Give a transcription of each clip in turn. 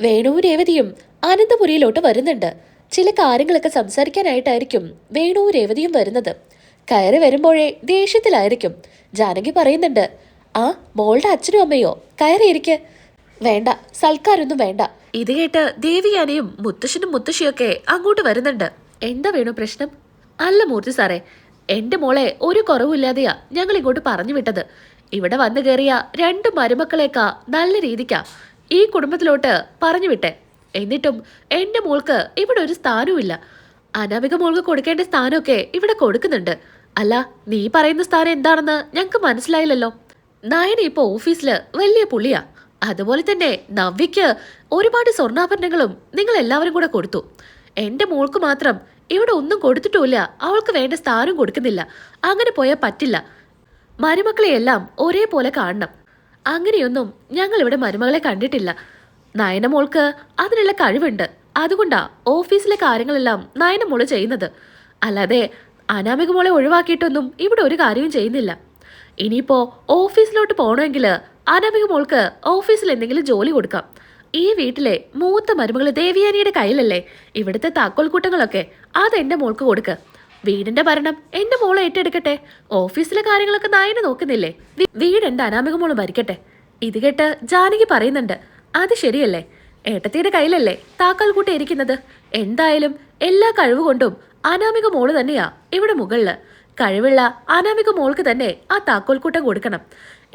വേണുവും രേവതിയും അനന്തപുരിയിലോട്ട് വരുന്നുണ്ട്. ചില കാര്യങ്ങളൊക്കെ സംസാരിക്കാനായിട്ടായിരിക്കും വേണുവും രേവതിയും വരുന്നത്. കയറി വരുമ്പോഴേ ദേഷ്യത്തിലായിരിക്കും. ജാനകി പറയുന്നുണ്ട് ആ മോളുടെ അച്ഛനും അമ്മയോ? കയറിയിരിക്കെ വേണ്ട സൽക്കാരൊന്നും വേണ്ട. ഇത് കേട്ട് ദേവിയാനയും മുത്തശ്ശനും മുത്തശ്ശിയൊക്കെ അങ്ങോട്ട് വരുന്നുണ്ട്. എന്താ വേണു പ്രശ്നം? അല്ല മൂർത്തി സാറേ എന്റെ മോളെ ഒരു കുറവില്ലാതെയാ ഞങ്ങൾ ഇങ്ങോട്ട് പറഞ്ഞു വിട്ടത് ഇവിടെ വന്നു കയറിയ രണ്ട് മരുമക്കളേക്കാ നല്ല രീതിക്കാ. ഈ കുടുംബത്തിലോട്ട് പറഞ്ഞു വിട്ടെ. എന്നിട്ടും എന്റെ മോൾക്ക് ഇവിടെ ഒരു സ്ഥാനവുമില്ല. അനാമിക മോൾക്ക് കൊടുക്കേണ്ട സ്ഥാനമൊക്കെ ഇവിടെ കൊടുക്കുന്നുണ്ട്. അല്ല നീ പറയുന്ന സ്ഥാനം എന്താണെന്ന് ഞങ്ങൾക്ക് മനസ്സിലായില്ലല്ലോ. നയന ഇപ്പൊ ഓഫീസിൽ വലിയ പുള്ളിയാ. അതുപോലെ തന്നെ നവ്യക്ക് ഒരുപാട് സ്വർണാഭരണങ്ങളും നിങ്ങൾ എല്ലാവരും കൂടെ കൊടുത്തു. എന്റെ മോൾക്ക് മാത്രം ഇവിടെ ഒന്നും കൊടുത്തിട്ടുമില്ല. അവൾക്ക് വേണ്ട സ്ഥാനം കൊടുക്കുന്നില്ല. അങ്ങനെ പോയാൽ പറ്റില്ല. മരുമക്കളെയെല്ലാം ഒരേപോലെ കാണണം. അങ്ങനെയൊന്നും ഞങ്ങൾ ഇവിടെ മരുമകളെ കണ്ടിട്ടില്ല. നയനമോൾക്ക് അതിനുള്ള കഴിവുണ്ട്. അതുകൊണ്ടാ ഓഫീസിലെ കാര്യങ്ങളെല്ലാം നയന മോൾ ചെയ്യുന്നത്. അല്ലാതെ അനാമിക മോളെ ഒഴിവാക്കിയിട്ടൊന്നും ഇവിടെ ഒരു കാര്യവും ചെയ്യുന്നില്ല. ഇനിയിപ്പോ ഓഫീസിലോട്ട് പോകണമെങ്കിൽ അനാമിക മോൾക്ക് ഓഫീസിൽ എന്തെങ്കിലും ജോലി കൊടുക്കാം. ഈ വീട്ടിലെ മൂത്ത മരുമകൾ ദേവിയാനിയുടെ കയ്യിലല്ലേ? ഇവിടുത്തെ താക്കോൽ കൂട്ടങ്ങളൊക്കെ അത് എന്റെ മോൾക്ക് കൊടുക്ക്. വീടിന്റെ ഭരണം എന്റെ മോളെ ഏറ്റെടുക്കട്ടെ? ഓഫീസിലെ കാര്യങ്ങളൊക്കെ നായനെ നോക്കുന്നില്ലേ? വീട് എന്റെ അനാമിക മോൾ ഭരിക്കട്ടെ? ഇത് കേട്ട് ജാനകി പറയുന്നുണ്ട് അത് ശരിയല്ലേ? ഏട്ടത്തിയുടെ കയ്യിലല്ലേ താക്കാൽ കൂട്ടി ഇരിക്കുന്നത്? എന്തായാലും എല്ലാ കഴിവുകൊണ്ടും അനാമിക മോൾ തന്നെയാ ഇവിടെ മുകളിൽ. കഴിവുള്ള അനാമിക മോൾക്ക് തന്നെ ആ താക്കോൽക്കൂട്ടം കൊടുക്കണം.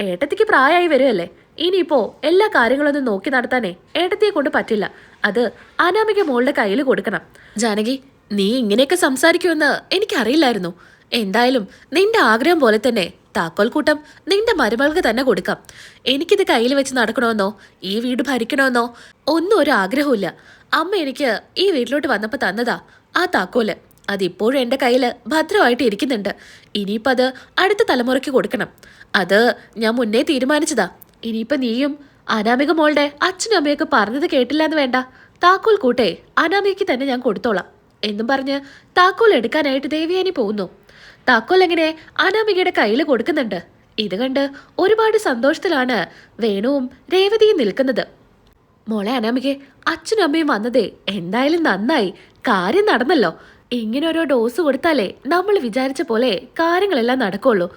ഏട്ടത്തിക്ക് പ്രായമായി വരുമല്ലേ ഇനിയിപ്പോ എല്ലാ കാര്യങ്ങളൊന്നും നോക്കി നടത്താനേ ഏട്ടത്തിയെ കൊണ്ട് പറ്റില്ല. അത് അനാമിക മോളുടെ കയ്യിൽ കൊടുക്കണം. ജാനകി നീ ഇങ്ങനെയൊക്കെ സംസാരിക്കുമെന്ന് എനിക്കറിയില്ലായിരുന്നു. എന്തായാലും നിന്റെ ആഗ്രഹം പോലെ തന്നെ താക്കോൽക്കൂട്ടം നിന്റെ മരുമകൾക്ക് തന്നെ കൊടുക്കാം. എനിക്കിത് കയ്യിൽ വെച്ച് നടക്കണമെന്നോ ഈ വീട് ഭരിക്കണമെന്നോ ഒന്നും ഒരു ആഗ്രഹമില്ല അമ്മ എനിക്ക് ഈ വീട്ടിലോട്ട് വന്നപ്പോൾ തന്നതാ ആ താക്കോൽ. അതിപ്പോഴും എന്റെ കയ്യിൽ ഭദ്രമായിട്ട് ഇരിക്കുന്നുണ്ട്. ഇനിയിപ്പോൾ അത് അടുത്ത തലമുറയ്ക്ക് കൊടുക്കണം. അത് ഞാൻ മുന്നേ തീരുമാനിച്ചതാ. ഇനിയിപ്പോൾ നീയും അനാമിക മോളുടെ അച്ഛനും അമ്മയൊക്കെ പറഞ്ഞത് കേട്ടില്ല എന്ന് വേണ്ട. താക്കോൽ കൂട്ടെ അനാമികയ്ക്ക് തന്നെ ഞാൻ കൊടുത്തോളാം. എന്നും പറഞ്ഞ് താക്കോൽ എടുക്കാനായിട്ട് ദേവിയാനി പോകുന്നു. താക്കോൽ എങ്ങനെ അനാമികയുടെ കയ്യിൽ കൊടുക്കുന്നുണ്ട്? ഇത് കണ്ട് ഒരുപാട് സന്തോഷത്തിലാണ് വേണുവും രേവതിയും നിൽക്കുന്നത്. മോളെ അനാമികെ അച്ഛനും അമ്മയും വന്നതേ എന്തായാലും നന്നായി. കാര്യം നടന്നല്ലോ. ഇങ്ങനെ ഓരോ ഡോസ് കൊടുത്താലേ നമ്മൾ വിചാരിച്ച പോലെ കാര്യങ്ങളെല്ലാം നടക്കുള്ളൂ.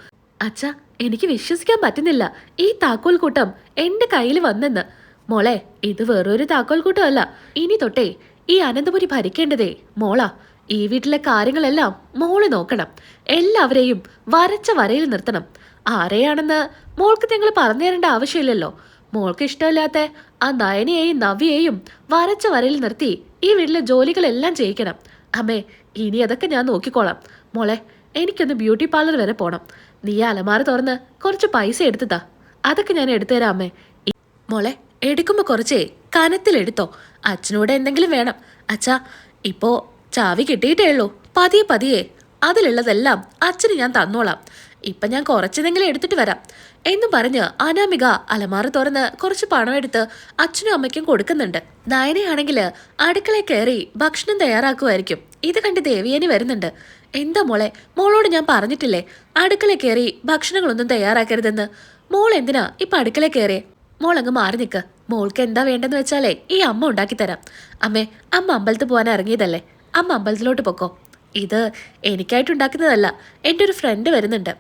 അച്ഛ എനിക്ക് വിശ്വസിക്കാൻ പറ്റുന്നില്ല ഈ താക്കോൽ കൂട്ടം എന്റെ കയ്യിൽ വന്നെന്ന്. മോളെ ഇത് വേറൊരു താക്കോൽ കൂട്ടമല്ല. ഇനി തൊട്ടേ ഈ അനന്തപുരി ഭരിക്കേണ്ടതേ? മോളാ ഈ വീട്ടിലെ കാര്യങ്ങളെല്ലാം മോൾ നോക്കണം. എല്ലാവരെയും വരച്ച വരയിൽ നിർത്തണം. ആരെയാണെന്ന് മോൾക്ക് ഞങ്ങൾ പറഞ്ഞു തരേണ്ട ആവശ്യമില്ലല്ലോ. മോൾക്ക് ഇഷ്ടമില്ലാത്ത ആ നയനയെയും നവിയെയും വരച്ച വരയിൽ നിർത്തി ഈ വീട്ടിലെ ജോലികളെല്ലാം ചെയ്യിക്കണം. അമ്മേ ഇനി അതൊക്കെ ഞാൻ നോക്കിക്കോളാം. മോളെ എനിക്കൊന്ന് ബ്യൂട്ടി പാർലർ വരെ പോണം. നീ അലമാര തുറന്ന് കുറച്ച് പൈസ എടുത്തതാ അതൊക്കെ ഞാൻ എടുത്തുതരാം അമ്മേ. മോളെ എടുക്കുമ്പോ കുറച്ചേ കനത്തിലെടുത്തോ അച്ഛനോട് എന്തെങ്കിലും വേണം. അച്ഛാ ഇപ്പോ ചാവി കിട്ടിയിട്ടേ ഉള്ളൂ. പതിയെ പതിയെ അതിലുള്ളതെല്ലാം അച്ഛന് ഞാൻ തന്നോളാം. ഇപ്പൊ ഞാൻ കുറച്ചെന്തെങ്കിലും എടുത്തിട്ട് വരാം. എന്നും പറഞ്ഞ് അനാമിക അലമാര തുറന്ന് കുറച്ച് പണം എടുത്ത് അച്ഛനും അമ്മയ്ക്കും കൊടുക്കുന്നുണ്ട്. നയനയാണെങ്കിൽ അടുക്കളയിൽ കയറി ഭക്ഷണം തയ്യാറാക്കുമായിരിക്കും ഇത് കണ്ട് ദേവിയനി വരുന്നുണ്ട്. എന്താ മോളെ മോളോട് ഞാൻ പറഞ്ഞിട്ടില്ലേ? അടുക്കളയിൽ കയറി ഭക്ഷണങ്ങളൊന്നും തയ്യാറാക്കരുതെന്ന്. മോൾ എന്തിനാ ഇപ്പൊ അടുക്കളയിൽ കയറിയേ? മോൾ അങ്ങ് മാറി നിൽക്ക് മോൾക്ക് എന്താ വേണ്ടെന്ന് വെച്ചാലേ ഈ അമ്മ ഉണ്ടാക്കി തരാം. അമ്മേ അമ്മ അമ്പലത്തിൽ പോകാൻ ഇറങ്ങിയതല്ലേ? അമ്മ അമ്പലത്തിലോട്ട് പൊക്കോ. ഇത് എനിക്കായിട്ട് ഉണ്ടാക്കുന്നതല്ല. എന്റെ ഒരു ഫ്രണ്ട് വരുന്നുണ്ട്.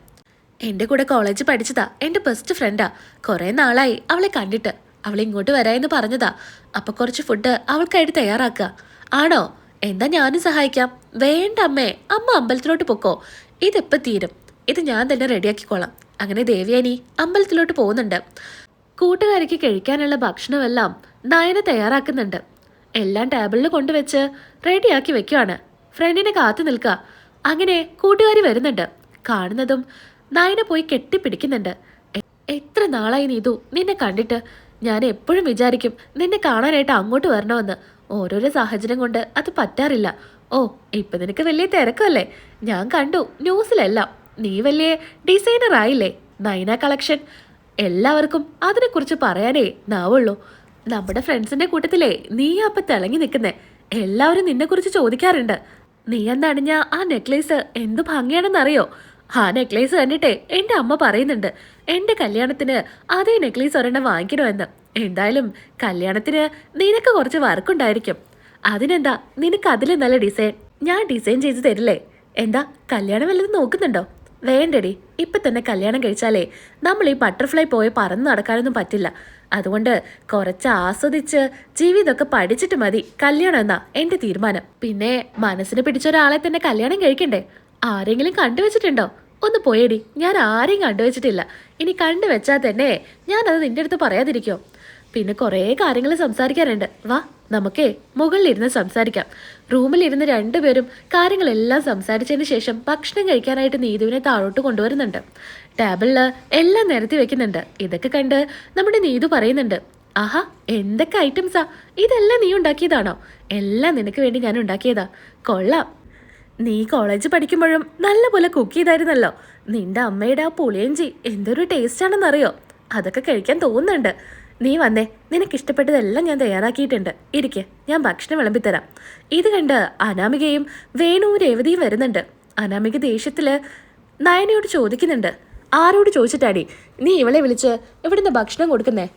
എന്റെ കൂടെ കോളേജ് പഠിച്ചതാ. എന്റെ ബെസ്റ്റ് ഫ്രണ്ടാ കുറേ നാളായി അവളെ കണ്ടിട്ട്. അവൾ ഇങ്ങോട്ട് വരാമെന്ന് പറഞ്ഞതാ. അപ്പോൾ കുറച്ച് ഫുഡ് അവൾക്കായിട്ട് തയ്യാറാക്കുക. ആണോ? എന്താ ഞാനും സഹായിക്കാം? വേണ്ട അമ്മേ അമ്മ അമ്പലത്തിലോട്ട് പൊക്കോ. ഇതെപ്പോൾ തീരും? ഇത് ഞാൻ തന്നെ റെഡിയാക്കിക്കോളാം അങ്ങനെ ദേവ്യാനി അമ്പലത്തിലോട്ട് പോകുന്നുണ്ട്. കൂട്ടുകാരിക്ക് കഴിക്കാനുള്ള ഭക്ഷണമെല്ലാം നയന തയ്യാറാക്കുന്നുണ്ട്. എല്ലാം ടേബിളിൽ കൊണ്ടുവച്ച് റെഡിയാക്കി വെക്കുവാണ്. ഫ്രണ്ടിനെ കാത്തു നിൽക്കുക അങ്ങനെ കൂട്ടുകാരി വരുന്നുണ്ട്. കാണുന്നതും നയന പോയി കെട്ടിപ്പിടിക്കുന്നുണ്ട്. എത്ര നാളായി നീതു നിന്നെ കണ്ടിട്ട്? ഞാൻ എപ്പോഴും വിചാരിക്കും നിന്നെ കാണാനായിട്ട് അങ്ങോട്ട് വരണമെന്ന്. ഓരോരോ സാഹചര്യം കൊണ്ട് അത് പറ്റാറില്ല. ഓ ഇപ്പൊ നിനക്ക് വലിയ തിരക്കല്ലേ? ഞാൻ കണ്ടു ന്യൂസിലെല്ലാം. നീ വലിയ ഡിസൈനർ ആയില്ലേ നൈന കളക്ഷൻ എല്ലാവർക്കും അതിനെക്കുറിച്ച് പറയാനേ നാവുള്ളൂ. നമ്മുടെ ഫ്രണ്ട്സിന്റെ കൂട്ടത്തിലേ നീ അപ്പൊ തിളങ്ങി നിൽക്കുന്നേ. എല്ലാവരും നിന്നെക്കുറിച്ച് ചോദിക്കാറുണ്ട്. നീ എന്നണിഞ്ഞ ആ നെക്ലേസ് എന്തു ഭംഗിയാണെന്നറിയോ? ആ നെക്ലേസ് കണ്ടിട്ടേ എന്റെ അമ്മ പറയുന്നുണ്ട് എന്റെ കല്യാണത്തിന് അതേ നെക്ലേസ് ഒരെണ്ണം വാങ്ങിക്കണമെന്ന്. എന്തായാലും കല്യാണത്തിന് നിനക്ക് കുറച്ച് വർക്കുണ്ടായിരിക്കും. അതിനെന്താ നിനക്ക് അതിൽ നല്ല ഡിസൈൻ? ഞാൻ ഡിസൈൻ ചെയ്ത് തരില്ലേ? എന്താ കല്യാണം വല്ലതും നോക്കുന്നുണ്ടോ? വേണ്ടടി. ഇപ്പൊ തന്നെ കല്യാണം കഴിച്ചാലേ നമ്മൾ ഈ ബട്ടർഫ്ലൈ പോയി പറന്ന് നടക്കാനൊന്നും പറ്റില്ല. അതുകൊണ്ട് കുറച്ച് ആസ്വദിച്ച് ജീവിതമൊക്കെ പഠിച്ചിട്ട് മതി. കല്യാണം എന്നാ എന്റെ തീരുമാനം. പിന്നെ മനസ്സിന് പിടിച്ച ഒരാളെ തന്നെ കല്യാണം കഴിക്കണ്ടേ? ആരെങ്കിലും കണ്ടുവച്ചിട്ടുണ്ടോ? ഒന്ന് പോയേടി. ഞാൻ ആരെയും കണ്ടുവച്ചിട്ടില്ല. ഇനി കണ്ടുവച്ചാൽ തന്നെ ഞാനത് നിന്റെ അടുത്ത് പറയാതിരിക്കോ? പിന്നെ കുറേ കാര്യങ്ങൾ സംസാരിക്കാനുണ്ട് വാ നമുക്കേ മുകളിലിരുന്ന് സംസാരിക്കാം. റൂമിലിരുന്ന് രണ്ടുപേരും കാര്യങ്ങളെല്ലാം സംസാരിച്ചതിന് ശേഷം ഭക്ഷണം കഴിക്കാനായിട്ട് നീതുവിനെ താഴോട്ട് കൊണ്ടുവരുന്നുണ്ട്. ടേബിളിൽ എല്ലാം നിരത്തി വെക്കുന്നുണ്ട്. ഇതൊക്കെ കണ്ട് നമ്മുടെ നീതു പറയുന്നുണ്ട് ആഹാ എന്തൊക്കെ ഐറ്റംസാ? ഇതെല്ലാം നീ ഉണ്ടാക്കിയതാണോ? എല്ലാം നിനക്ക് വേണ്ടി ഞാൻ ഉണ്ടാക്കിയതാ. കൊള്ളാം. നീ കോളേജ് പഠിക്കുമ്പോഴും നല്ലപോലെ കുക്ക് ചെയ്തായിരുന്നല്ലോ. നിന്റെ അമ്മയുടെ ആ പുളിയഞ്ചി എന്തൊരു ടേസ്റ്റ് ആണെന്നറിയോ അതൊക്കെ കഴിക്കാൻ തോന്നുന്നുണ്ട്. നീ വന്നേ. നിനക്ക് ഇഷ്ടപ്പെട്ടതെല്ലാം ഞാൻ തയ്യാറാക്കിയിട്ടുണ്ട്. ഇരിക്കെ. ഞാൻ ഭക്ഷണം വിളമ്പിത്തരാം. ഇത് കണ്ട് അനാമികയും വേണുവും രേവതിയും വരുന്നുണ്ട്. അനാമിക ദേഷ്യത്തിൽ നയനയോട് ചോദിക്കുന്നുണ്ട്. ആരോട് ചോദിച്ചിട്ടാടി? നീ ഇവളെ വിളിച്ച് ഇവിടുന്ന് ഭക്ഷണം കൊടുക്കുന്നേ?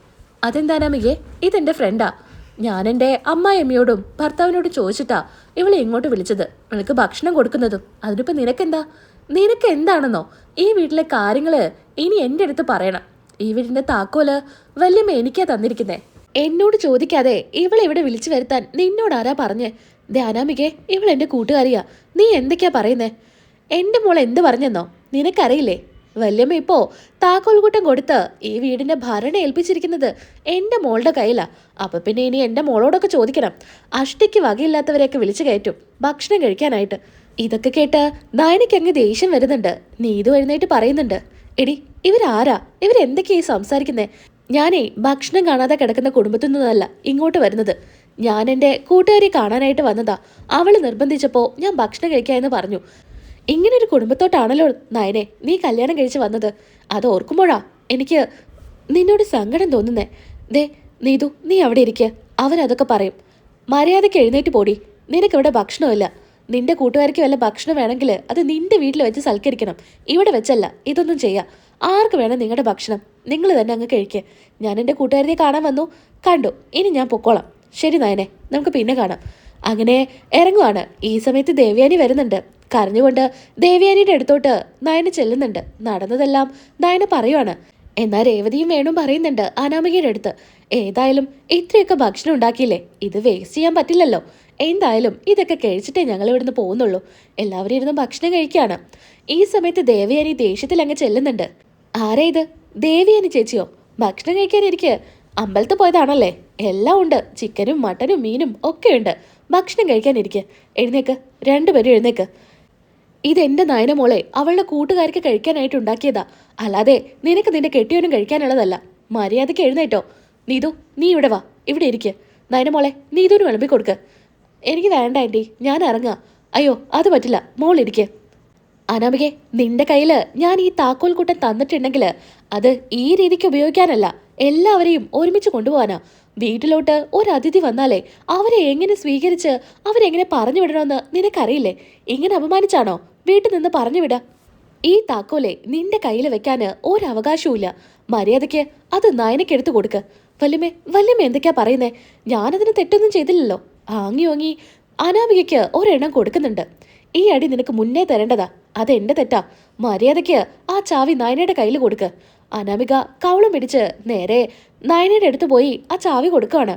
അതെന്താ അനാമികെ? ഇതെന്റെ ഫ്രണ്ടാ. ഞാൻ എന്റെ അമ്മായിയമ്മയോടും ഭർത്താവിനോടും ചോദിച്ചിട്ടാ ഇവളെ ഇങ്ങോട്ട് വിളിച്ചത്. ഇവൾക്ക് ഭക്ഷണം കൊടുക്കുന്നതും. അതിനിപ്പോ നിനക്കെന്താ? നിനക്ക് എന്താണെന്നോ ഈ വീട്ടിലെ കാര്യങ്ങൾ ഇനി എന്റെ അടുത്ത് പറയണം. ഈ വീടിന്റെ താക്കോൽ വല്യമ്മ എനിക്കാ തന്നിരിക്കുന്നേ. എന്നോട് ചോദിക്കാതെ ഇവളെ ഇവിടെ വിളിച്ചു വരുത്താൻ നിന്നോട് ആരാ പറഞ്ഞേ? ദേ ഇവൾ എന്റെ കൂട്ടുകാരിയാ. നീ എന്തൊക്കെയാ പറയുന്നേ? എന്റെ മോൾ എന്ത് പറഞ്ഞെന്നോ? നിനക്കറിയില്ലേ? വല്യമ്മ ഇപ്പോ താക്കോൽകൂട്ടം കൊടുത്ത് ഈ വീടിന്റെ ഭരണ ഏൽപ്പിച്ചിരിക്കുന്നത് എന്റെ മോളുടെ കയ്യിലാ. അപ്പൊ പിന്നെ ഇനി എന്റെ മോളോടൊക്കെ ചോദിക്കണം. അഷ്ടിക്ക് വകയില്ലാത്തവരെയൊക്കെ വിളിച്ചു കയറ്റും ഭക്ഷണം കഴിക്കാനായിട്ട്. ഇതൊക്കെ കേട്ട് നായനയ്ക്ക് അങ്ങ് ദേഷ്യം വരുന്നുണ്ട്. നീതു എഴുന്നേറ്റ് പറയുന്നുണ്ട്. എടി ഇവരാരാ? ഈ സംസാരിക്കുന്നേ? ഞാനേ ഭക്ഷണം കാണാതെ കിടക്കുന്ന കുടുംബത്തിൽ നിന്നല്ല ഇങ്ങോട്ട് വരുന്നത്. ഞാൻ എന്റെ കൂട്ടുകാരി കാണാനായിട്ട് വന്നതാ. അവൾ നിർബന്ധിച്ചപ്പോ ഞാൻ ഭക്ഷണം കഴിക്കാമെന്ന് പറഞ്ഞു. ഇങ്ങനെ ഒരു കുടുംബത്തോട്ടാണല്ലോ നയനെ നീ കല്യാണം കഴിച്ച് വന്നത്. അത് ഓർക്കുമ്പോഴാ എനിക്ക് നിന്നോട് സങ്കടം തോന്നുന്നേ. ദേ നീതു നീ അവിടെ ഇരിക്കുക അവരതൊക്കെ പറയും. മര്യാദയ്ക്ക് എഴുന്നേറ്റ് പോടി. നിനക്കിവിടെ ഭക്ഷണമില്ല. നിന്റെ കൂട്ടുകാർക്ക് വല്ല ഭക്ഷണം വേണമെങ്കിൽ അത് നിന്റെ വീട്ടിൽ വെച്ച് സൽക്കരിക്കണം. ഇവിടെ വെച്ചല്ല ഇതൊന്നും ചെയ്യാം. ആർക്ക് വേണം നിങ്ങളുടെ ഭക്ഷണം? നിങ്ങൾ തന്നെ അങ്ങ് കഴിക്കുക ഞാൻ എന്റെ കൂട്ടുകാരനെ കാണാൻ വന്നു. കണ്ടു ഇനി ഞാൻ പൊക്കോളാം. ശരി നയനെ നമുക്ക് പിന്നെ കാണാം. അങ്ങനെ ഇറങ്ങുവാണ്. ഈ സമയത്ത് ദേവയാനി വരുന്നുണ്ട്. കരഞ്ഞുകൊണ്ട് ദേവയാനിയുടെ അടുത്തോട്ട് നയന ചെല്ലുന്നുണ്ട്. നടന്നതെല്ലാം നയന പറയുവാണ്. എന്നാൽ രേവതിയും വേണം പറയുന്നുണ്ട് അനാമികയുടെ അടുത്ത്. ഏതായാലും ഇത്രയൊക്കെ ഭക്ഷണം ഉണ്ടാക്കിയില്ലേ? ഇത് വേസ്റ്റ് ചെയ്യാൻ പറ്റില്ലല്ലോ. എന്തായാലും ഇതൊക്കെ കഴിച്ചിട്ടേ ഞങ്ങൾ ഇവിടുന്ന് പോകുന്നുള്ളൂ. എല്ലാവരും ഇരുന്ന് ഭക്ഷണം കഴിക്കുകയാണ്. ഈ സമയത്ത് ദേവയാനി ദേഷ്യത്തിൽ അങ്ങ് ചെല്ലുന്നുണ്ട്. ആരാ ഇത്? ദേവിയാനി ചേച്ചിയോ? ഭക്ഷണം കഴിക്കാൻ എനിക്ക് അമ്പലത്തിൽ പോയതാണല്ലേ? എല്ലാം ഉണ്ട്. ചിക്കനും മട്ടനും മീനും ഒക്കെ ഉണ്ട്. ഭക്ഷണം കഴിക്കാൻ ഇരിക്കുക എഴുന്നേക്ക്. രണ്ടുപേരും എഴുന്നേക്ക്. ഇതെന്റെ നയന മോളെ അവളുടെ കൂട്ടുകാർക്ക് കഴിക്കാനായിട്ട് ഉണ്ടാക്കിയതാ. അല്ലാതെ നിനക്ക് നിന്റെ കെട്ടിയോനും കഴിക്കാനുള്ളതല്ല. മര്യാദയ്ക്ക് എഴുന്നേറ്റോ. നീതു നീ ഇവിടെ വാ. ഇവിടെ ഇരിക്കുക നയന മോളെ നീതുവിന് വിളമ്പി എനിക്ക് വേണ്ട ആന്റി. ഞാൻ ഇറങ്ങാം. അയ്യോ അത് പറ്റില്ല. മോൾ ഇരിക്ക. അനാമികെ നിന്റെ കയ്യിൽ ഞാൻ ഈ താക്കോൽ കൂട്ടം തന്നിട്ടുണ്ടെങ്കിൽ അത് ഈ രീതിക്ക് ഉപയോഗിക്കാനല്ല. എല്ലാവരെയും ഒരുമിച്ച് കൊണ്ടുപോകാനാ വീട്ടിലോട്ട് ഒരു അതിഥി വന്നാലേ അവരെ എങ്ങനെ സ്വീകരിച്ച് അവരെങ്ങനെ പറഞ്ഞു വിടണമെന്ന് നിനക്കറിയില്ലേ? ഇങ്ങനെ അപമാനിച്ചാണോ? വീട്ടിൽ നിന്ന് പറഞ്ഞു വിടാ. ഈ താക്കോലെ നിന്റെ കയ്യിൽ വെക്കാൻ ഒരവകാശവുമില്ല. മര്യാദയ്ക്ക് അത് നയനയ്ക്ക് എടുത്തു കൊടുക്ക്. വല്യമ്മേ വല്യമ്മ എന്തൊക്കെയാ പറയുന്നേ? ഞാനതിന് തെറ്റൊന്നും ചെയ്തില്ലല്ലോ. ആങ്ങി ഓങ്ങി അനാമികയ്ക്ക് ഒരെണ്ണം കൊടുക്കുന്നുണ്ട്. ഈ അടി നിനക്ക് മുന്നേ തരേണ്ടതാ. അത് എന്റെ തെറ്റാ. മര്യാദയ്ക്ക് ആ ചാവി നയനയുടെ കയ്യിൽ കൊടുക്ക്. അനാമിക കവളം പിടിച്ച് നേരെ നയനയുടെ അടുത്ത് പോയി ആ ചാവി കൊടുക്കുകയാണ്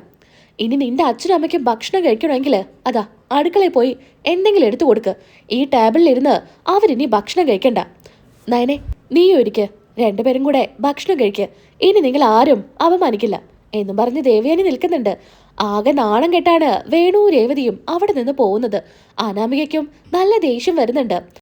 ഇനി നിന്റെ അച്ഛനും അമ്മയ്ക്കും ഭക്ഷണം കഴിക്കണമെങ്കിൽ അതാ അടുക്കളയിൽ പോയി എന്തെങ്കിലും എടുത്തു കൊടുക്ക്. ഈ ടേബിളിലിരുന്ന് അവരിനി ഭക്ഷണം കഴിക്കണ്ട. നയനെ നീ ഒരിക്കൽ രണ്ടുപേരും കൂടെ ഭക്ഷണം കഴിക്ക്. ഇനി നിങ്ങൾ ആരും അപമാനിക്കില്ല. എന്നും പറഞ്ഞ് ദേവയാനി നിൽക്കുന്നുണ്ട്. ആകെ നാണം കെട്ടാണ് വേണു രേവതിയും അവിടെ നിന്ന് പോകുന്നത്. അനാമികയ്ക്കും നല്ല ദേഷ്യം വരുന്നുണ്ട്.